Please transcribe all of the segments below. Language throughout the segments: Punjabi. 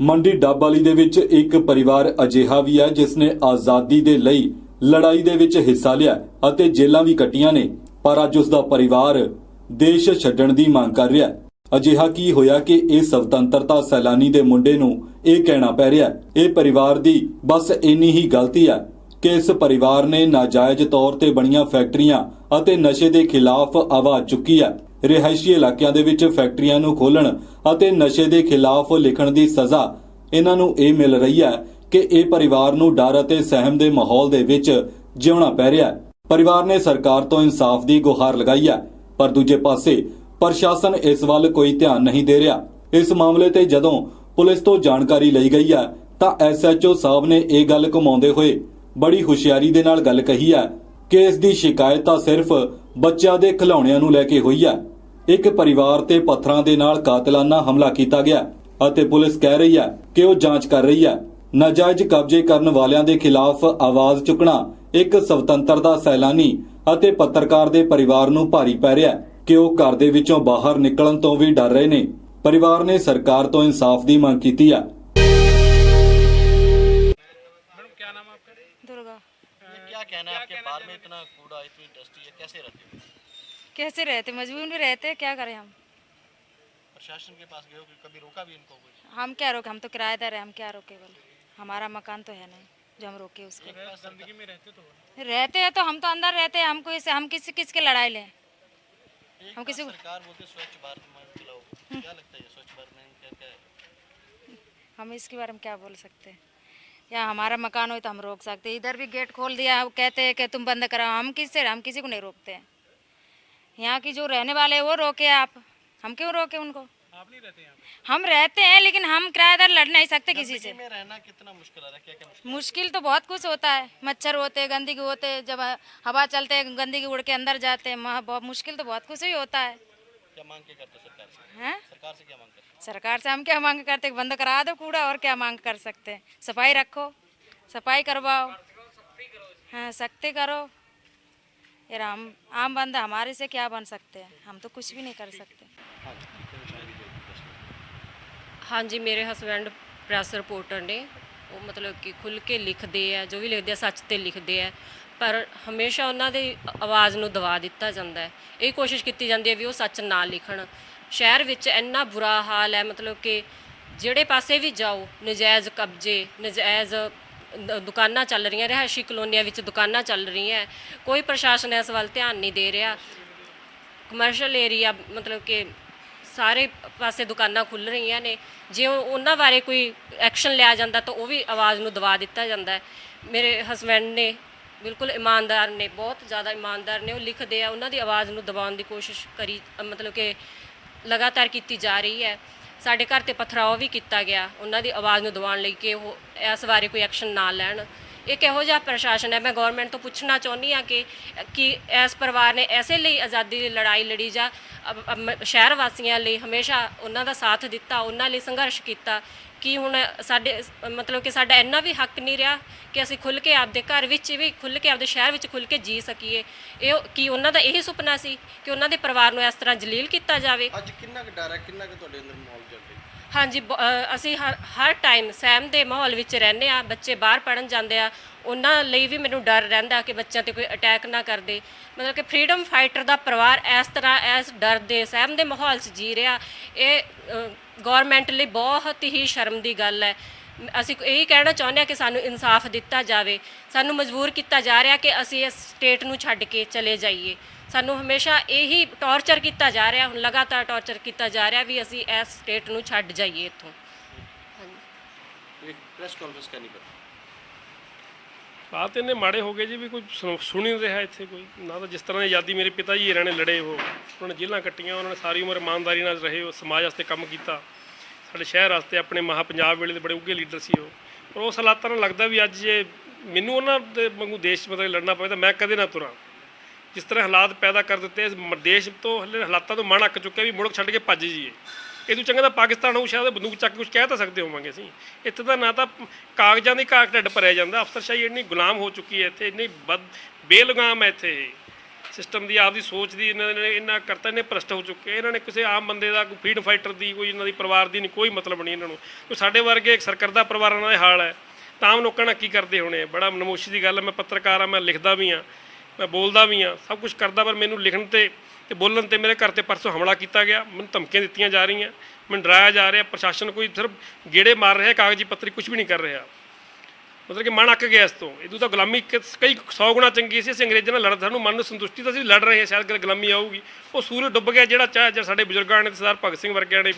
ਮੰਡੀ ਡੱਬ ਦੇ ਵਿੱਚ ਇੱਕ ਪਰਿਵਾਰ ਅਜਿਹਾ ਵੀ ਹੈ ਜਿਸ ਨੇ ਆਜ਼ਾਦੀ ਦੇ ਲਈ ਲੜਾਈ ਦੇ ਵਿੱਚ ਹਿੱਸਾ ਲਿਆ ਅਤੇ ਜੇਲਾਂ ਵੀ ਕੱਟੀਆਂ ਨੇ। ਪਰ ਅੱਜ ਉਸ ਦਾ ਪਰਿਵਾਰ ਦੇਸ਼ ਛੱਡਣ ਦੀ ਮੰਗ ਕਰ ਰਿਹਾ ਹੈ। ਅਜਿਹਾ ਕੀ ਹੋਇਆ ਕਿ ਇਹ ਸੁਤੰਤਰਤਾ ਸੈਲਾਨੀ ਦੇ ਮੁੰਡੇ ਨੂੰ ਇਹ ਕਹਿਣਾ ਪੈ ਰਿਹਾ ਇਹ ਪਰਿਵਾਰ ਦੀ ਬਸ ਇੰਨੀ ਹੀ ਗਲਤੀ ਹੈ। ਕਿ ਇਸ ਪਰਿਵਾਰ ਨੇ ਨਾਜਾਇਜ਼ ਤੌਰ ਤੇ ਬਣੀਆਂ ਫੈਕਟਰੀਆਂ ਅਤੇ ਨਸ਼ੇ ਦੇ ਖਿਲਾਫ ਆਵਾਜ਼ ਚੁੱਕੀ ਹੈ। ਰਿਹਾਇਸ਼ੀ ਇਲਾਕਿਆਂ ਦੇ ਵਿੱਚ ਫੈਕਟਰੀਆਂ ਨੂੰ ਖੋਲਣ ਅਤੇ ਨਸ਼ੇ ਦੇ ਖਿਲਾਫ ਲਿਖਣ ਦੀ ਸਜ਼ਾ ਇਹਨਾਂ ਨੂੰ ਇਹ ਮਿਲ ਰਹੀ ਹੈ ਕਿ ਇਹ ਪਰਿਵਾਰ ਨੂੰ ਡਰ ਅਤੇ ਸਹਿਮ ਦੇ ਮਾਹੌਲ ਦੇ ਵਿੱਚ ਜਿਉਣਾ ਪੈ ਰਿਹਾ ਹੈ। ਪਰਿਵਾਰ ਨੇ ਸਰਕਾਰ ਤੋਂ ਇਨਸਾਫ ਦੀ ਗੁਹਾਰ ਲਗਾਈ ਹੈ, ਪਰ ਦੂਜੇ ਪਾਸੇ ਪ੍ਰਸ਼ਾਸਨ ਇਸ ਵੱਲ ਕੋਈ ਧਿਆਨ ਨਹੀਂ ਦੇ ਰਿਹਾ। ਇਸ ਮਾਮਲੇ ਤੇ ਜਦੋਂ ਪੁਲਿਸ ਤੋਂ ਜਾਣਕਾਰੀ ਲਈ ਗਈ ਹੈ, ਤਾਂ ਐਸਐਚਓ ਸਾਹਿਬ ਨੇ ਇਹ ਗੱਲ ਘੁਮਾਉਂਦੇ ਹੋਏ ਬੜੀ ਹੁਸ਼ਿਆਰੀ ਦੇ ਨਾਲ ਗੱਲ ਕਹੀ ਹੈ ਕਿ ਇਸ ਦੀ ਸ਼ਿਕਾਇਤ ਤਾਂ ਸਿਰਫ ਬੱਚਿਆਂ ਦੇ ਖਿਡੌਣਿਆਂ ਨੂੰ ਲੈ ਕੇ ਹੋਈ ਹੈ ਇੱਕ ਪਰਿਵਾਰ ਤੇ ਪੱਥਰਾਂ ਦੇ ਨਾਲ ਕਾਤਲਾਨਾ ਹਮਲਾ ਕੀਤਾ ਗਿਆ ਅਤੇ ਪੁਲਿਸ ਕਹਿ ਰਹੀ ਹੈ ਕਿ ਉਹ ਜਾਂਚ ਕਰ ਰਹੀ ਹੈ ਨਾਜਾਇਜ਼ ਕਬਜ਼ੇ ਕਰਨ ਵਾਲਿਆਂ ਦੇ ਖਿਲਾਫ ਆਵਾਜ਼ ਚੁੱਕਣਾ ਇੱਕ ਸੁਤੰਤਰਤਾ ਸੈਲਾਨੀ ਅਤੇ ਪੱਤਰਕਾਰ ਦੇ ਪਰਿਵਾਰ ਨੂੰ ਭਾਰੀ ਪੈ ਰਿਹਾ ਕਿ ਉਹ ਘਰ ਦੇ ਵਿੱਚੋਂ ਬਾਹਰ ਨਿਕਲਣ ਤੋਂ ਵੀ ਡਰ ਰਹੇ ਨੇ। ਪਰਿਵਾਰ ਨੇ ਸਰਕਾਰ ਤੋਂ ਇਨਸਾਫ ਦੀ ਮੰਗ ਕੀਤੀ ਹੈ इतना कूड़ा इतनी इंडस्ट्री है कैसे रहते हो? कैसे रहते? मजबूर में रहते क्या करें हम? प्रशासन के पास गए हो कभी रोका भी इनको कोई? हम क्या रोके? हम तो किराएदार है हम क्या रोके बोले? हमारा मकान तो है नहीं जो हम रोके उसके। गंदगी में रहते तो रहते हैं तो हम तो अंदर रहते हैं हमको इसे हम किसी किसके लड़ाई लें? हम किसी को- सरकार बोलते स्वच्छ भारत चलाओ क्या लगता है स्वच्छ भारत अभियान क्या क्या है? हम इसके बारे में क्या बोल सकते हैं? या हमारा मकान हो तो हम रोक सकते हैं। इधर भी गेट खोल दिया वो कहते हैं कि तुम बंद कराओ। हम किससे हम किसी को नहीं रोकते हैं। यहाँ की जो रहने वाले हैं वो रोके आप। हम क्यों रोके उनको? आप नहीं रहते हम रहते हैं लेकिन हम किराएदार लड़ नहीं सकते किसी से। में रहना कितना मुश्किल है क्या क्या मुश्किल मुश्किल तो बहुत कुछ होता है। मच्छर होते गंदगी होते जब हवा चलते गंदगी उड़ के अंदर जाते हैं बहुत मुश्किल तो बहुत कुछ ही होता है। क्या मांग के करते हो सरकार से हैं सरकार से क्या मांग करते सरकार से हम क्या मांग करते हैं बंद करा दो कूड़ा और क्या मांग कर सकते हैं सफाई रखो सफाई करवाओ हाँ सख्ती करो यार हम आम बंदा हमारे से क्या बन सकते हैं हम तो कुछ भी नहीं कर सकते ਹਾਂਜੀ ਮੇਰੇ ਹਸਬੰਡ ਪ੍ਰੈਸ ਰਿਪੋਰਟਰ ਨੇ ਉਹ ਮਤਲਬ ਕਿ ਖੁੱਲ ਕੇ ਲਿਖਦੇ ਆ ਜੋ ਵੀ ਲਿਖਦੇ ਆ ਸੱਚ ਤੇ ਲਿਖਦੇ ਆ ਪਰ ਹਮੇਸ਼ਾ ਉਹਨਾਂ ਦੀ ਆਵਾਜ਼ ਨੂੰ ਦਬਾ ਦਿੱਤਾ ਜਾਂਦਾ ਹੈ। ਇਹ ਕੋਸ਼ਿਸ਼ ਕੀਤੀ ਜਾਂਦੀ ਹੈ ਵੀ ਉਹ ਸੱਚ ਨਾ ਲਿਖਣ। ਸ਼ਹਿਰ ਵਿੱਚ ਇੰਨਾ ਬੁਰਾ ਹਾਲ ਹੈ, ਮਤਲਬ ਕਿ ਜਿਹੜੇ ਪਾਸੇ ਵੀ ਜਾਓ, ਨਜਾਇਜ਼ ਕਬਜ਼ੇ, ਨਜਾਇਜ਼ ਦੁਕਾਨਾਂ ਚੱਲ ਰਹੀਆਂ, ਰਿਹਾਇਸ਼ੀ ਕਲੋਨੀਆਂ ਵਿੱਚ ਦੁਕਾਨਾਂ ਚੱਲ ਰਹੀਆਂ, ਕੋਈ ਪ੍ਰਸ਼ਾਸਨ ਇਸ ਵੱਲ ਧਿਆਨ ਨਹੀਂ ਦੇ ਰਿਹਾ। ਕਮਰਸ਼ੀਅਲ ਏਰੀਆ ਮਤਲਬ ਕਿ ਸਾਰੇ ਪਾਸੇ ਦੁਕਾਨਾਂ ਖੁੱਲ ਰਹੀਆਂ ਨੇ। ਜੇ ਉਹਨਾਂ ਬਾਰੇ ਕੋਈ ਐਕਸ਼ਨ ਲਿਆ ਜਾਂਦਾ ਤਾਂ ਉਹ ਵੀ ਆਵਾਜ਼ ਨੂੰ ਦਬਾ ਦਿੱਤਾ ਜਾਂਦਾ ਹੈ। ਮੇਰੇ ਹਸਬੰਡ ਨੇ ਬਿਲਕੁਲ ਇਮਾਨਦਾਰ ਨੇ, ਬਹੁਤ ਜ਼ਿਆਦਾ ਇਮਾਨਦਾਰ ਨੇ, ਉਹ ਲਿਖਦੇ ਆ, ਉਹਨਾਂ ਦੀ ਆਵਾਜ਼ ਨੂੰ ਦਬਾਉਣ ਦੀ ਕੋਸ਼ਿਸ਼ ਕਰੀ ਮਤਲਬ ਕਿ ਲਗਾਤਾਰ ਕੀਤੀ ਜਾ ਰਹੀ ਹੈ। ਸਾਡੇ ਘਰ ਤੇ ਪਥਰਾਓ ਵੀ ਕੀਤਾ ਗਿਆ, ਉਹਨਾਂ ਦੀ ਆਵਾਜ਼ ਨੂੰ ਦਬਾਉਣ ਲਈ ਕਿ ਉਹ ਇਸ ਬਾਰੇ ਕੋਈ ਐਕਸ਼ਨ ਨਾ ਲੈਣ। ਇਹ ਕਿਹੋ ਜਿਹਾ ਪ੍ਰਸ਼ਾਸਨ ਹੈ? ਮੈਂ ਗਵਰਨਮੈਂਟ ਤੋਂ ਪੁੱਛਣਾ ਚਾਹੁੰਦੀ ਹਾਂ ਕਿ ਕਿ ਇਸ ਪਰਿਵਾਰ ਨੇ ਐਸੇ ਲਈ ਆਜ਼ਾਦੀ ਦੀ ਲੜਾਈ ਲੜੀ ਜਾਂ ਸ਼ਹਿਰ ਵਾਸੀਆਂ ਲਈ ਹਮੇਸ਼ਾ ਉਹਨਾਂ ਦਾ ਸਾਥ ਦਿੱਤਾ, ਉਹਨਾਂ ਲਈ ਸੰਘਰਸ਼ ਕੀਤਾ ਕਿ ਹੁਣ ਸਾਡੇ ਮਤਲਬ ਕਿ ਸਾਡਾ ਇੰਨਾ ਵੀ ਹੱਕ ਨਹੀਂ ਰਿਹਾ ਕਿ ਅਸੀਂ ਖੁੱਲ ਕੇ ਆਪਦੇ ਘਰ ਵਿੱਚ ਵੀ ਖੁੱਲ ਕੇ ਆਪਦੇ ਸ਼ਹਿਰ ਵਿੱਚ ਖੁੱਲ ਕੇ ਜੀ ਸਕੀਏ। ਇਹ ਕੀ ਉਹਨਾਂ ਦਾ ਇਹੀ ਸੁਪਨਾ ਸੀ ਕਿ ਉਹਨਾਂ ਦੇ ਪਰਿਵਾਰ ਨੂੰ ਇਸ ਤਰ੍ਹਾਂ ਜਲੀਲ ਕੀਤਾ ਜਾਵੇ। ਅੱਜ ਕਿੰਨਾ ਕੁ ਡਰ ਹੈ ਕਿੰਨਾ ਕੁ ਤੁਹਾਡੇ ਅੰਦਰ ਮਾਹੌਲ ਚੱਲ ਰਿਹਾ ਹਾਂਜੀ ਅਸੀਂ ਹਰ ਟਾਈਮ ਸਹਿਮ ਦੇ ਮਾਹੌਲ ਵਿੱਚ ਰਹਿੰਦੇ ਆ ਬੱਚੇ ਬਾਹਰ ਪੜਨ ਜਾਂਦੇ ਆ ਉਹਨਾਂ ਲਈ ਵੀ ਮੈਨੂੰ ਡਰ ਰਹਿੰਦਾ ਕਿ ਬੱਚਿਆਂ ਤੇ ਕੋਈ ਅਟੈਕ ਨਾ ਕਰਦੇ। ਮਤਲਬ ਕਿ ਫਰੀडम ਫਾਈਟਰ ਦਾ ਪਰਿਵਾਰ ਇਸ ਤਰ੍ਹਾਂ ਇਸ ਡਰ ਦੇ ਸਹਿਮ ਦੇ ਮਾਹੌਲ 'ਚ ਜੀ ਰਿਹਾ। ਇਹ ਗਵਰਨਮੈਂਟ ਲਈ ਬਹੁਤ ਹੀ ਸ਼ਰਮ ਦੀ ਗੱਲ ਹੈ। ਅਸੀਂ ਇਹ ਕਹਿਣਾ ਚਾਹੁੰਦੇ ਹਾਂ ਕਿ ਸਾਨੂੰ ਇਨਸਾਫ ਦਿੱਤਾ ਜਾਵੇ। ਸਾਨੂੰ ਮਜਬੂਰ ਕੀਤਾ ਜਾ ਰਿਹਾ ਕਿ ਅਸੀਂ ਇਸ ਸਟੇਟ ਨੂੰ ਛੱਡ ਕੇ ਚਲੇ ਜਾਈਏ। ਸਾਨੂੰ ਹਮੇਸ਼ਾ ਇਹੀ ਟੌਰਚਰ ਕੀਤਾ ਜਾ ਰਿਹਾ ਹੁਣ ਲਗਾਤਾਰ ਟੌਰਚਰ ਕੀਤਾ ਜਾ ਰਿਹਾ ਵੀ ਅਸੀਂ ਇਸ ਸਟੇਟ ਨੂੰ ਛੱਡ ਜਾਈਏ ਇੱਥੋਂ। ਹਾਂਜੀ। ਪ੍ਰੈਸ ਕਾਨਫਰੰਸ ਕਰਨੀ ਪਈ बात ਇੰਨੇ ਮਾੜੇ ਹੋ ਗਏ ਜੀ ਵੀ ਕੋਈ ਸੁਣ- ਸੁਣ ਨਹੀਂ ਰਿਹਾ ਇੱਥੇ ਕੋਈ। ਨਾ ਤਾਂ ਜਿਸ ਤਰ੍ਹਾਂ ਦੀ ਆਜ਼ਾਦੀ ਮੇਰੇ ਪਿਤਾ ਜੀ ਇਹਨਾਂ ਨੇ ਲੜੇ ਉਹ। ਉਹਨਾਂ ਨੇ ਜੇਲ੍ਹਾਂ ਕੱਟੀਆਂ, ਉਹਨਾਂ ਨੇ ਸਾਰੀ ਉਮਰ ਇਮਾਨਦਾਰੀ ਨਾਲ ਰਹੇ ਉਹ, ਸਮਾਜ ਵਾਸਤੇ ਕੰਮ ਕੀਤਾ। ਸਾਡੇ ਸ਼ਹਿਰ ਵਾਸਤੇ ਆਪਣੇ ਮਹਾ ਪੰਜਾਬ ਵੇਲੇ ਦੇ ਬੜੇ ਉੱਘੇ ਲੀਡਰ ਸੀ ਉਹ। ਪਰ ਉਸ ਹਾਲਾਤਾਂ ਨਾਲ ਲੱਗਦਾ ਵੀ ਅੱਜ ਜੇ ਮੈਨੂੰ ਉਹਨਾਂ ਦੇ ਵਾਂਗੂ ਦੇਸ਼ ਮਤਲਬ ਲੜਨਾ ਪਵੇ ਤਾਂ ਮੈਂ ਕਦੇ ਨਾ ਤੁਰਾਂ। ਜਿਸ ਤਰ੍ਹਾਂ ਹਾਲਾਤ ਪੈਦਾ ਕਰ ਦਿੱਤੇ, ਇਸ ਮ- ਦੇਸ਼ ਤੋਂ ਹਲੇ ਹਾਲਾਤਾਂ ਤੋਂ ਮਨ ਅੱਕ ਚੁੱਕਿਆ ਵੀ ਮੁਲਕ ਛੱਡ ਕੇ ਭੱਜ ਜੀਏ ਇਹ ਤੋਂ ਚੰਗਾ ਤਾਂ ਪਾਕਿਸਤਾਨ ਹੋਊ, ਸ਼ਾਇਦ ਬੰਦੂਕ ਚੱਕ ਕੇ ਕੁਝ ਕਹਿ ਤਾਂ ਸਕਦੇ ਹੋਵਾਂਗੇ ਅਸੀਂ। ਇੱਥੇ ਤਾਂ ਨਾ ਤਾਂ ਕਾਗਜ਼ਾਂ ਦੀ ਘਾਟ ਢਿੱਡ ਭਰਿਆ ਜਾਂਦਾ। ਅਫਸਰਸ਼ਾਹੀ ਇੰਨੀ ਗੁਲਾਮ ਹੋ ਚੁੱਕੀ ਹੈ ਇੱਥੇ, ਇੰਨੀ ਬਦ ਬੇਲਗਾਮ ਹੈ ਇੱਥੇ। ਸਿਸਟਮ ਦੀ, ਆਪਦੀ ਸੋਚ ਦੀ ਇਹਨਾਂ ਨੇ ਇੰਨਾ ਕਰਤਾ ਇਹਨੇ ਭ੍ਰਸ਼ਟ ਹੋ ਚੁੱਕੇ। ਇਹਨਾਂ ਨੇ ਕਿਸੇ ਆਮ ਬੰਦੇ ਦਾ, ਕੋਈ ਫਰੀਡਮ ਫਾਈਟਰ ਦੀ, ਕੋਈ ਇਹਨਾਂ ਦੀ ਪਰਿਵਾਰ ਦੀ ਨਹੀਂ, ਕੋਈ ਮਤਲਬ ਨਹੀਂ ਇਹਨਾਂ ਨੂੰ। ਕੋਈ ਸਾਡੇ ਵਰਗੇ ਇੱਕ ਸਰਕਰਦਾ ਪਰਿਵਾਰਾਂ ਦਾ ਇਹ ਹਾਲ ਹੈ। ਤਾਂ ਆਮ ਲੋਕਾਂ ਨਾਲ ਕੀ ਕਰਦੇ ਹੋਣੇ ਬੜਾ ਨਮੋਸ਼ੀ ਦੀ ਗੱਲ ਹੈ। ਮੈਂ ਪੱਤਰਕਾਰ ਆ ਮੈਂ ਲਿਖਦਾ ਵੀ ਆ ਮੈਂ ਬੋਲਦਾ ਵੀ ਆ ਸਭ ਕੁਝ ਕਰਦਾ, ਪਰ ਮੈਨੂੰ ਲਿਖਣ ਤੇ ਤੇ ਬੋਲਣ ਤੇ ਮੇਰੇ ਘਰ ਤੇ ਪਰਸੋਂ ਹਮਲਾ ਕੀਤਾ ਗਿਆ, ਮੈਨੂੰ ਧਮਕੀਆਂ ਦਿੱਤੀਆਂ ਜਾ ਰਹੀਆਂ, ਮੈਨੂੰ ਡਰਾਇਆ ਜਾ ਰਿਹਾ, ਪ੍ਰਸ਼ਾਸਨ ਕੋਈ ਸਿਰਫ ਗੇੜੇ ਮਾਰ ਰਿਹਾ, ਕਾਗਜ਼ੀ ਪੱਤਰੀ ਕੁਝ ਵੀ ਨਹੀਂ ਕਰ ਰਿਹਾ। ਮਤਲਬ ਕਿ ਮਨ ਅੱਕ ਗਿਆ ਇਸ ਤੋਂ। ਇਦੋਂ ਤਾਂ ਗੁਲਾਮੀ ਕਈ 100 ਗੁਣਾ ਚੰਗੀ ਸੀ, ਅਸੀਂ ਅੰਗਰੇਜ਼ਾਂ ਨਾਲ ਲੜ ਸਾਨੂੰ ਮਨ ਨੂੰ ਸੰਤੁਸ਼ਟੀ ਤਾਂ ਅਸੀਂ ਲੜ ਰਹੇ ਹਾਂ, ਸ਼ਾਇਦ ਗੁਲਾਮੀ ਆਊਗੀ। ਉਹ ਸੂਰਜ ਡੁੱਬ ਗਿਆ, ਜਿਹੜਾ ਚਾਹ, ਜਿਹੜਾ ਸਾਡੇ ਬਜ਼ੁਰਗਾਂ ਨੇ ਤੇ ਸਰਦਾਰ ਭਗਤ ਸਿੰਘ ਵਰਗਿਆਂ ਨੇ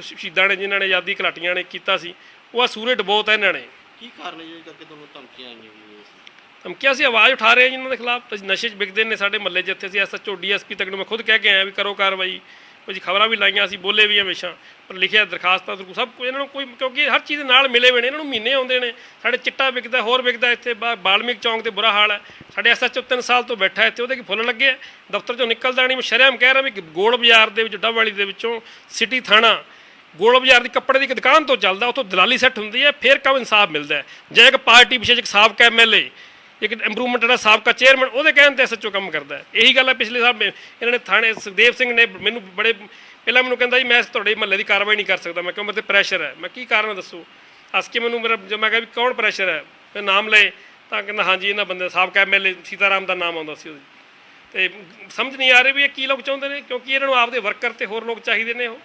ਸ਼ਹੀਦਾਂ ਨੇ, ਜਿਨ੍ਹਾਂ ਨੇ ਆਜ਼ਾਦੀ ਘਲਾਟੀਆਂ ਨੇ ਕੀਤਾ ਸੀ, ਉਹ ਆ ਸੂਰਜ ਡੁਬੋਤਾ ਇਹਨਾਂ ਨੇ। ਕੀ ਕਾਰਨ ਹੈ ਜੀ ਕਰਕੇ ਤੁਹਾਨੂੰ ਧਮਕੀਆਂ ਆਈਆਂ ਧਮਕੀਆਂ ਅਸੀਂ ਆਵਾਜ਼ ਉਠਾ ਰਹੇ ਹਾਂ ਜੀ ਇਹਨਾਂ ਦੇ ਖਿਲਾਫ। ਅਸੀਂ ਨਸ਼ੇ 'ਚ ਵਿਕਦੇ ਨੇ ਸਾਡੇ ਮਹੱਲੇ 'ਚ ਇੱਥੇ ਅਸੀਂ ਐਸਐਚਓ ਡੀਐਸਪੀ ਤੱਕ ਨੂੰ ਮੈਂ ਖੁਦ ਕਹਿ ਕੇ ਆਇਆ ਵੀ ਕਰੋ ਕਾਰਵਾਈ। ਕੁਝ ਖਬਰਾਂ ਵੀ ਲਾਈਆਂ, ਅਸੀਂ ਬੋਲੇ ਵੀ ਹਮੇਸ਼ਾ, ਪਰ ਲਿਖਿਆ ਦਰਖਾਸਤਾਂ ਤੋਂ ਸਭ ਕੁਝ ਇਹਨਾਂ ਨੂੰ ਕੋਈ ਕਿਉਂਕਿ ਹਰ ਚੀਜ਼ ਨਾਲ ਮਿਲੇ ਹੋਏ ਨੇ, ਇਹਨਾਂ ਨੂੰ ਮਹੀਨੇ ਆਉਂਦੇ ਨੇ। ਸਾਡੇ ਚਿੱਟਾ ਵਿਕਦਾ, ਹੋਰ ਵਿਕਦਾ ਇੱਥੇ, ਬਾ- ਬਾਲਮੀਕ ਚੌਂਕ ਤੇ ਬੁਰਾ ਹਾਲ ਹੈ। ਸਾਡੇ ਐਸਐਚਓ 3 ਸਾਲ ਤੋਂ ਬੈਠਾ ਇੱਥੇ, ਉਹਦੇ ਕੀ ਫੁੱਲ ਲੱਗੇ ਆ ਦਫ਼ਤਰ ਚੋਂ ਨਿਕਲਦਾ ਨਹੀਂ। ਮੈਂ ਸ਼ਰਮ ਕਹਿ ਰਿਹਾ ਵੀ ਗੋਲ ਬਾਜ਼ਾਰ ਦੇ ਵਿੱਚ, ਡੱਬਵਾਲੀ ਦੇ ਵਿੱਚੋਂ ਸਿਟੀ ਥਾਣਾ, ਗੋਲ ਬਾਜ਼ਾਰ ਦੀ ਕੱਪੜੇ ਦੀ ਇੱਕ ਦੁਕਾਨ ਤੋਂ ਚੱਲਦਾ, ਉੱਥੋਂ ਦਲਾਲੀ ਸੈੱਟ ਹੁੰਦੀ ਹੈ, ਫਿਰ ਕਮ ਇਨਸਾਫ ਮਿਲਦਾ ਹੈ। ਜੇ ਇੱਕ ਪਾਰਟੀ ਵਿਸ਼ੇਸ਼ ਇੱਕ ਸਾਬਕਾ ਐਮਐਲਏ ਇੱਕ ਇੰਪਰੂਵਮੈਂਟ ਜਿਹੜਾ ਸਾਬਕਾ ਚੇਅਰਮੈਨ ਉਹਦੇ ਕਹਿਣ ਤੇ ਐਸਐਚਓ ਕੰਮ ਕਰਦਾ ਹੈ। ਇਹੀ ਗੱਲ ਹੈ, ਪਿਛਲੇ ਸਾਲ ਮੈਂ- ਇਹਨਾਂ ਨੇ ਥਾਣੇ ਸੁਖਦੇਵ ਸਿੰਘ ਨੇ ਮੈਨੂੰ ਬੜੇ ਪਹਿਲਾਂ ਮੈਨੂੰ ਕਹਿੰਦਾ ਜੀ, ਮੈਂ ਤੁਹਾਡੇ ਮਹੱਲੇ ਦੀ ਕਾਰਵਾਈ ਨਹੀਂ ਕਰ ਸਕਦਾ। ਮੈਂ ਕਿਹਾ, ਮੇਰੇ ਤੇ ਪ੍ਰੈਸ਼ਰ ਹੈ। ਮੈਂ ਕੀ ਕਾਰਨ ਦੱਸੋ? ਹੱਸ ਕੇ ਮੈਨੂੰ ਮੇਰਾ ਜਦ ਮੈਂ ਕਿਹਾ ਵੀ ਕੌਣ ਪ੍ਰੈਸ਼ਰ ਹੈ? ਮੈਂ ਨਾਮ ਲਏ, ਤਾਂ ਕਹਿੰਦਾ, ਹਾਂਜੀ, ਇਹਨਾਂ ਬੰਦੇ ਸਾਬਕਾ ਐਮਐਲਏ ਸੀਤਾਰਾਮ ਦਾ ਨਾਮ ਆਉਂਦਾ ਸੀ ਉਹਦੇ ਤੇ ਸਮਝ ਨਹੀਂ ਆ ਰਹੀ ਵੀ ਇਹ ਕੀ ਲੋਕ ਚਾਹੁੰਦੇ ਨੇ, ਕਿਉਂਕਿ ਇਹਨਾਂ ਨੂੰ ਆਪਦੇ ਵਰਕਰ ਤੇ ਹੋਰ ਲੋਕ ਚਾਹੀਦੇ ਨੇ ਉਹ।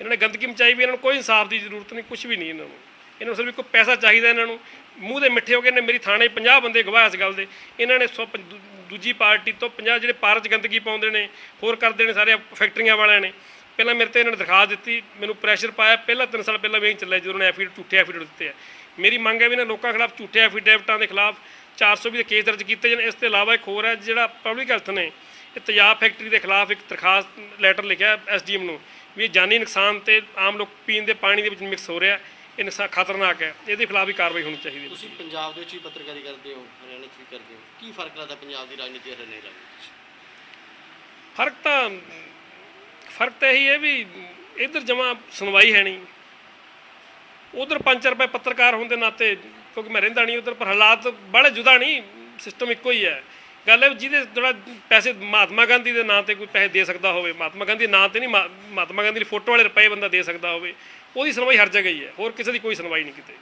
ਇਹਨਾਂ ਨੇ ਗੰਦਗੀ ਮਚਾਈ ਵੀ, ਇਹਨਾਂ ਨੂੰ ਕੋਈ ਇਨਸਾਫ ਦੀ ਜ਼ਰੂਰਤ ਨਹੀਂ ਕੁਝ ਵੀ ਨਹੀਂ ਇਹਨਾਂ ਨੂੰ। ਇਹਨਾਂ ਨੂੰ ਸਿਰਫ ਇੱਕ ਪੈਸਾ ਚਾਹੀਦਾ ਇਹਨਾਂ ਨੂੰ। ਮੂੰਹ ਦੇ ਮਿੱਠੇ ਹੋ ਗਏ ਨੇ ਮੇਰੀ ਥਾਣੇ 50 ਬੰਦੇ ਗਵਾਹ ਇਸ ਗੱਲ ਦੇ। ਇਹਨਾਂ ਨੇ ਸੌ ਪੰ- ਦੂ- ਦੂਜੀ ਪਾਰਟੀ ਤੋਂ 50 ਜਿਹੜੇ ਪਾਰਕ 'ਚ ਗੰਦਗੀ ਪਾਉਂਦੇ ਨੇ, ਹੋਰ ਕਰਦੇ ਨੇ ਸਾਰੇ ਫੈਕਟਰੀਆਂ ਵਾਲਿਆਂ ਨੇ। ਪਹਿਲਾਂ ਮੇਰੇ ਤੇ ਇਹਨਾਂ ਨੇ ਦਿਖਾ ਦਿੱਤੀ, ਮੈਨੂੰ ਪ੍ਰੈਸ਼ਰ ਪਾਇਆ। ਪਹਿਲਾਂ 3 ਸਾਲ ਪਹਿਲਾਂ ਵੀ ਇਹੀ ਚੱਲਿਆ, ਜਦੋਂ ਨੇ ਐਫੀਡ ਝੂਠੇ ਐਫੀਡ ਦਿੱਤੇ ਆ। ਮੇਰੀ ਮੰਗ ਹੈ ਵੀ ਇਹਨਾਂ ਲੋਕਾਂ ਖਿਲਾਫ ਝੂਠੇ ਐਫੀਡੇਵਿਟਾਂ ਦੇ ਖਿਲਾਫ 420 ਦੇ ਕੇਸ ਦਰਜ ਕੀਤੇ ਜਾਣ। ਇਸ ਤੋਂ ਇਲਾਵਾ ਇੱਕ ਹੋਰ ਹੈ, ਜਿਹੜਾ ਪਬਲਿਕ ਹੈਲਥ ਨੇ, ਇਹ ਤੇਜ਼ਾਬ ਫੈਕਟਰੀ ਦੇ ਖਿਲਾਫ ਇੱਕ ਦਰਖਾਸਤ ਲੈਟਰ ਲਿਖਿਆ ਐਸਡੀਐਮ ਨੂੰ ਵੀ ਜਾਨੀ ਨੁਕਸਾਨ ਤੇ ਆਮ ਲੋਕ ਪੀਣ ਦੇ ਪਾਣੀ ਦੇ ਵਿੱਚ ਮਿਕਸ ਹੋ ਰਿਹਾ। ਇਹ ਨੁਕਸਾਨ ਖਤਰਨਾਕ ਹੈ। ਇਹਦੇ ਖਿਲਾਫ ਵੀ ਕਾਰਵਾਈ ਹੋਣੀ ਚਾਹੀਦੀ ਹੈ। ਤੁਸੀਂ ਪੰਜਾਬ ਦੇ ਵਿੱਚ ਵੀ ਪੱਤਰਕਾਰੀ ਕਰਦੇ ਹੋ ਹਰਿਆਣਾ 'ਚ ਵੀ ਕਰਦੇ ਹੋ। ਕੀ ਫ਼ਰਕ ਲੱਗਦਾ ਪੰਜਾਬ ਦੀ ਰਾਜਨੀਤੀ ਹਰਿਆਣਾ ਦੀ ਰਾਜਨੀਤੀ 'ਚ ਫ਼ਰਕ ਤਾਂ ਫ਼ਰਕ ਤਾਂ ਇਹੀ ਹੈ ਵੀ ਇੱਧਰ ਜਮਾ ਸੁਣਵਾਈ ਹੈ ਨਹੀਂ। ਉਧਰ 5 ਰੁਪਏ ਪੱਤਰਕਾਰ ਹੋਣ ਦੇ ਨਾਤੇ ਕਿਉਂਕਿ ਮੈਂ ਰਹਿੰਦਾ ਨਹੀਂ ਉਧਰ ਪਰ ਹਾਲਾਤ ਬੜੇ ਜੁਦਾ ਨਹੀਂ ਸਿਸਟਮ ਇੱਕੋ ਹੀ ਹੈ। ਗੱਲ ਹੈ ਜਿਹਦੇ ਜਿਹੜਾ ਪੈਸੇ ਮਹਾਤਮਾ ਗਾਂਧੀ ਦੇ ਨਾਂ ਤੇ ਕੋਈ ਪੈਸੇ ਦੇ ਸਕਦਾ ਹੋਵੇ ਮਹਾਤਮਾ ਗਾਂਧੀ ਦੇ ਨਾਂ ਤੇ ਨਹੀਂ ਮਹਾ- ਮਹਾਤਮਾ ਗਾਂਧੀ ਦੀ ਫੋਟੋ ਵਾਲੇ ਰੁਪਏ ਬੰਦਾ ਦੇ ਸਕਦਾ ਹੋਵੇ। ਉਹਦੀ ਸੁਣਵਾਈ ਹਰ ਜਗ੍ਹਾ ਹੀ ਹੈ, ਹੋਰ ਕਿਸੇ ਦੀ ਕੋਈ ਸੁਣਵਾਈ ਨਹੀਂ ਕਿਤੇ।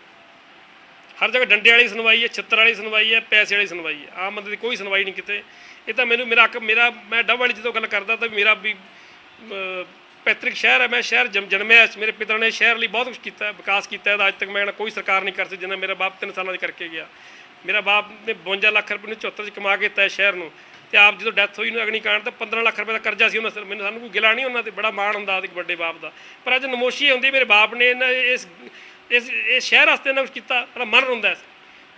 ਹਰ ਜਗ੍ਹਾ ਡੰਡੇ ਵਾਲੀ ਸੁਣਵਾਈ ਹੈ, ਛਿੱਤਰ ਵਾਲੀ ਸੁਣਵਾਈ ਹੈ, ਪੈਸੇ ਵਾਲੀ ਸੁਣਵਾਈ ਹੈ, ਆਮ ਬੰਦੇ ਦੀ ਕੋਈ ਸੁਣਵਾਈ ਨਹੀਂ ਕਿਤੇ। ਇਹ ਤਾਂ ਮੈਨੂੰ, ਮੇਰਾ ਹੱਕ, ਮੇਰਾ, ਮੈਂ ਡੱਬ ਵਾਲੀ ਜਦੋਂ ਗੱਲ ਕਰਦਾ ਤਾਂ ਮੇਰਾ ਵੀ ਪੈਤ੍ਰਿਕ ਸ਼ਹਿਰ ਹੈ, ਮੈਂ ਸ਼ਹਿਰ ਜਮ- ਜਨਮਿਆ ਮੇਰੇ ਪਿਤਾ ਨੇ ਸ਼ਹਿਰ ਲਈ ਬਹੁਤ ਕੁਝ ਕੀਤਾ, ਵਿਕਾਸ ਕੀਤਾ ਹੈ ਅੱਜ ਤੱਕ ਮੈਂ ਕੋਈ ਸਰਕਾਰ ਨਹੀਂ ਕਰ ਸਕਦੀ ਜਿੰਨਾ ਮੇਰਾ ਬਾਪ 3 ਸਾਲਾਂ 'ਚ ਕਰਕੇ ਗਿਆ। ਮੇਰਾ ਬਾਪ ਨੇ 52 ਲੱਖ ਰੁਪਏ ਨੂੰ 74 'ਚ ਕਮਾ ਕੇ ਦਿੱਤਾ ਸ਼ਹਿਰ ਨੂੰ। ਤੇ ਆਪ ਜਦੋਂ ਡੈਥ ਹੋਈ ਨੂੰ ਅਗਨੀ ਕਾਂਡ ਤਾਂ 15 ਲੱਖ ਰੁਪਏ ਦਾ ਕਰਜ਼ਾ ਸੀ ਉਹਨਾਂ ਸਿਰ। ਮੈਨੂੰ ਸਾਨੂੰ ਕੋਈ ਗਿਲਾ ਨਹੀਂ ਉਹਨਾਂ ਤੇ, ਬੜਾ ਮਾਣ ਹੁੰਦਾ ਇੱਕ ਵੱਡੇ ਬਾਪ ਦਾ। ਪਰ ਅੱਜ ਨਮੋਸ਼ੀ ਹੁੰਦੀ ਮੇਰੇ ਬਾਪ ਨੇ ਇਹਨਾਂ ਇਸ ਇਸ ਇਹ ਸ਼ਹਿਰ ਵਾਸਤੇ ਇਹਨਾਂ ਕੁਝ ਕੀਤਾ, ਬੜਾ ਮਨ ਰੋਂਦਾ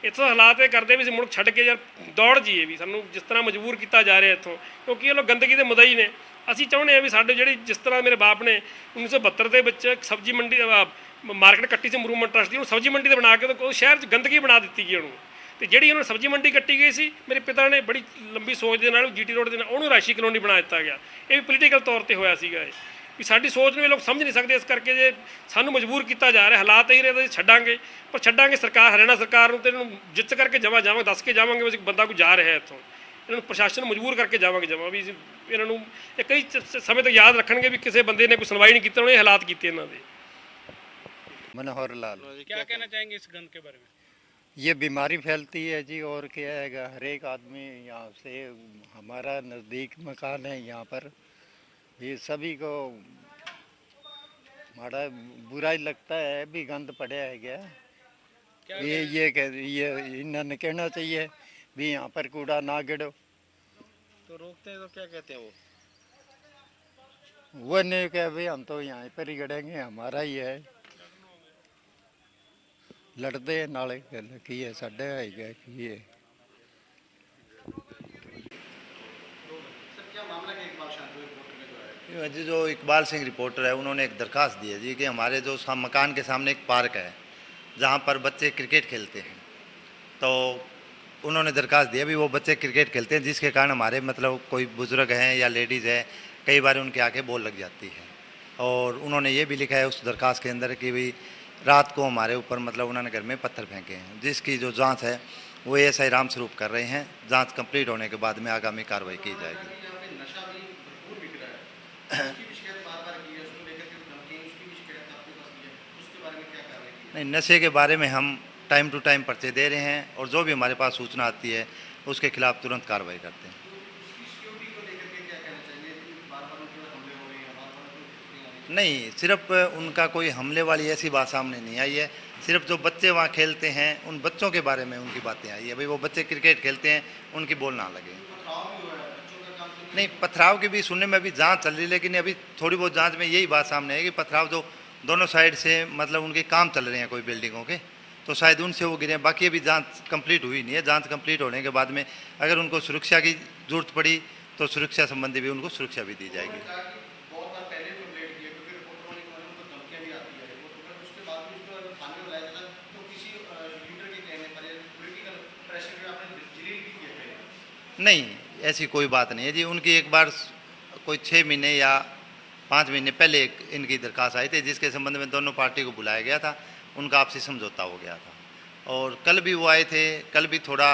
ਇੱਥੋਂ ਹਾਲਾਤ ਇਹ ਕਰਦੇ ਵੀ ਅਸੀਂ ਮੁਲਕ ਛੱਡ ਕੇ ਯਾਰ ਦੌੜ ਜੀਏ ਵੀ, ਸਾਨੂੰ ਜਿਸ ਤਰ੍ਹਾਂ ਮਜਬੂਰ ਕੀਤਾ ਜਾ ਰਿਹਾ ਇੱਥੋਂ। ਕਿਉਂਕਿ ਇਹ ਲੋਕ ਗੰਦਗੀ ਦੇ ਮੁਦਈ ਨੇ। ਅਸੀਂ ਚਾਹੁੰਦੇ ਹਾਂ ਵੀ ਸਾਡੇ ਜਿਹੜੀ ਜਿਸ ਤਰ੍ਹਾਂ ਮੇਰੇ ਬਾਪ ਨੇ 1972 ਦੇ ਵਿੱਚ ਸਬਜ਼ੀ ਮੰਡੀ ਮਾਰਕੀਟ ਕੱਟੀ ਸੀ ਮਰੂਮਨ ਟਰਸਟ ਦੀ, ਉਹਨੂੰ ਸਬਜ਼ੀ ਮੰਡੀ ਤੇ ਬਣਾ ਕੇ ਉਹ ਸ਼ਹਿਰ 'ਚ ਗੰਦਗੀ ਬਣਾ ਦਿੱਤੀ ਗਈ ਉਹਨੂੰ। ਤੇ ਜਿਹੜੀ ਉਹਨਾਂ ਸਬਜ਼ੀ ਮੰਡੀ ਕੱਟੀ ਗਈ ਸੀ ਮੇਰੇ ਪਿਤਾ ਨੇ ਬੜੀ ਲੰਬੀ ਸੋਚ ਦੇ ਨਾਲ ਜੀਟੀ ਰੋਡ ਦੇ ਨਾਲ ਉਹਨੂੰ ਰਾਸ਼ੀ ਕਲੋਨੀ ਬਣਾ ਦਿੱਤਾ ਗਿਆ। ਇਹ ਵੀ ਪੋਲੀਟੀਕਲ ਤੌਰ ਤੇ ਹੋਇਆ ਸੀਗਾ ਇਹ। ਵੀ ਸਾਡੀ ਸੋਚ ਨੂੰ ਇਹ ਲੋਕ ਸਮਝ ਨਹੀਂ ਸਕਦੇ ਇਸ ਕਰਕੇ ਜੇ ਸਾਨੂੰ ਮਜਬੂਰ ਕੀਤਾ ਜਾ ਰਿਹਾ ਹਾਲਾਤ ਇਹ ਰਹੇ ਤਾਂ ਛੱਡਾਂਗੇ। ਪਰ ਛੱਡਾਂਗੇ ਸਰਕਾਰ ਹਰਿਆਣਾ ਸਰਕਾਰ ਨੂੰ ਤੇ ਇਹਨੂੰ ਜਿੱਤ ਕਰਕੇ ਜਮਾ ਜਾਵਾਂਗੇ ਦੱਸ ਕੇ ਜਾਵਾਂਗੇ ਵੀ ਬੰਦਾ ਕੋਈ ਜਾ ਰਿਹਾ ਇੱਥੋਂ। ਇਹਨਾਂ ਨੂੰ ਪ੍ਰਸ਼ਾਸਨ ਮਜਬੂਰ ਕਰਕੇ ਜਾਵਾਂਗੇ ਜਮਾ ਵੀ ਇਹਨਾਂ ਨੂੰ ਇਹ ਕਈ ਸਮੇਂ ਤੋਂ ਯਾਦ ਰੱਖਣਗੇ ਵੀ ਕਿਸੇ ਬੰਦੇ ਨੇ ਕੋਈ ਸੁਣਵਾਈ ਨਹੀਂ ਕੀਤੀ ਉਹਨੇ ਹਾਲਾਤ ਕੀਤੇ ਇਹਨਾਂ ਦੇ। ਮਨੋਹਰ ਲਾਲ। ਕੀ ਕਹਿਣਾ ਚਾहेंगे ਇਸ ਗੰਦ ਕੇ ਬਾਰੇ ਵਿੱਚ? ये बीमारी फैलती है जी और क्या है हर एक आदमी यहाँ से हमारा नज़दीक मकान है यहाँ पर ये सभी को बड़ा बुरा ही लगता है भी गंद पड़ा है क्या? ये ये कह ये इन्होंने कहना चाहिए भी यहाँ पर कूड़ा ना गिरो तो रोकते हैं तो क्या कहते हैं वो? वो नहीं कह भाई हम तो यहाँ पर ही गड़ेंगे हमारा ही है। ਲੜਦੇ ਨਾਲੇ ਗੱਲ ਕੀ ਹੈ ਸਾਡਾ ਹੈਗਾ ਕੀ ਹੈ जी जो इकबाल सिंह रिपोर्टर है उन्होंने एक दरखास्त दी है जी कि हमारे जो साम- मकान के सामने एक पार्क है जहाँ पर बच्चे क्रिकेट खेलते हैं तो उन्होंने दरखास्त दिया भी वो बच्चे क्रिकेट खेलते हैं जिसके कारण हमारे मतलब कोई बुज़ुर्ग हैं या लेडीज़ है कई बार उनके आके बॉल लग जाती है और उन्होंने ये भी लिखा है उस दरखास्त के अंदर कि भाई रात को हमारे ऊपर मतलब उन्होंने घर में पत्थर फेंके हैं। जिसकी जो जाँच है वो एस आई रामस्वरूप कर रहे हैं। जाँच कंप्लीट होने के बाद में आगामी कार्रवाई की जाएगी। है। है। है। नहीं नशे के बारे में हम टाइम टू टाइम पर्चे दे रहे हैं और जो भी हमारे पास सूचना आती है उसके खिलाफ तुरंत कार्रवाई करते हैं सिक्योरिटी को लेकर के क्या कहना चाहिए कि बार बार उनके ऊपर हमले हो रहे हैं बार बार उनको खतरे आ रही है नहीं, सिर्फ़ उनका कोई हमले वाली ऐसी बात सामने नहीं आई है। सिर्फ़ जो बच्चे वहाँ खेलते हैं, उन बच्चों के बारे में उनकी बातें आई है। भाई, वो बच्चे क्रिकेट खेलते हैं, उनकी बोल ना लगे। नहीं, पथराव की भी सुनने में अभी जाँच चल रही है, लेकिन अभी थोड़ी बहुत जाँच में यही बात सामने आई कि पथराव जो दोनों साइड से मतलब उनके काम चल रहे हैं कोई बिल्डिंगों के तो शायद उनसे वो गिरे बाकी अभी जाँच कंप्लीट हुई नहीं है। जाँच कंप्लीट होने के बाद में अगर उनको सुरक्षा की ज़रूरत पड़ी तो सुरक्षा संबंधी भी उनको सुरक्षा भी दी जाएगी बहुत बार पहले कंप्लेंट की है क्योंकि रिपोर्टरों ने कहा उनको धमकियाँ भी आती है रिपोर्ट पर उसके बाद भी उसको अगर थाने में बुलाया जाता है, तो किसी लीडर के कहने पर या पॉलिटिकल प्रेशर में आपने जलील भी किया है नहीं ऐसी कोई बात नहीं है जी। उनकी एक बार कोई छः महीने या पाँच महीने पहले एक इनकी दरखास्त आई थी जिसके संबंध में दोनों पार्टी को बुलाया गया था। उनका आपसी समझौता हो गया था। और कल भी वो आए थे कल भी थोड़ा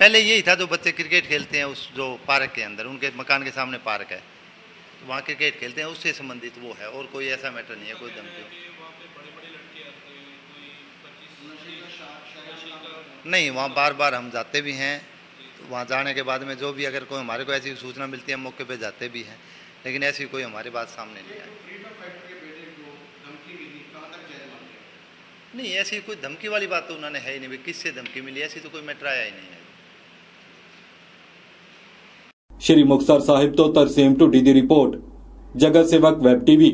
पहले यही था जो बच्चे क्रिकेट खेलते हैं उस जो पार्क के अंदर उनके मकान के सामने पार्क है। तो वहाँ क्रिकेट खेलते हैं उससे संबंधित वो है और कोई ऐसा मैटर नहीं है कोई धमकी। नहीं वहाँ बार बार हम जाते भी हैं। तो वहाँ जाने के बाद में जो भी अगर कोई हमारे को ऐसी सूचना मिलती है हम मौके पर जाते भी हैं। लेकिन ऐसी कोई हमारी बात सामने नहीं आई। नहीं ऐसी कोई धमकी वाली बात तो उन्होंने है ही नहीं। भाई किससे धमकी मिली? ऐसी तो कोई मैटर आया ही नहीं है। श्री मुख्तार साहिब तो तरसेम टू डी रिपोर्ट जगत सेवक वेब टीवी।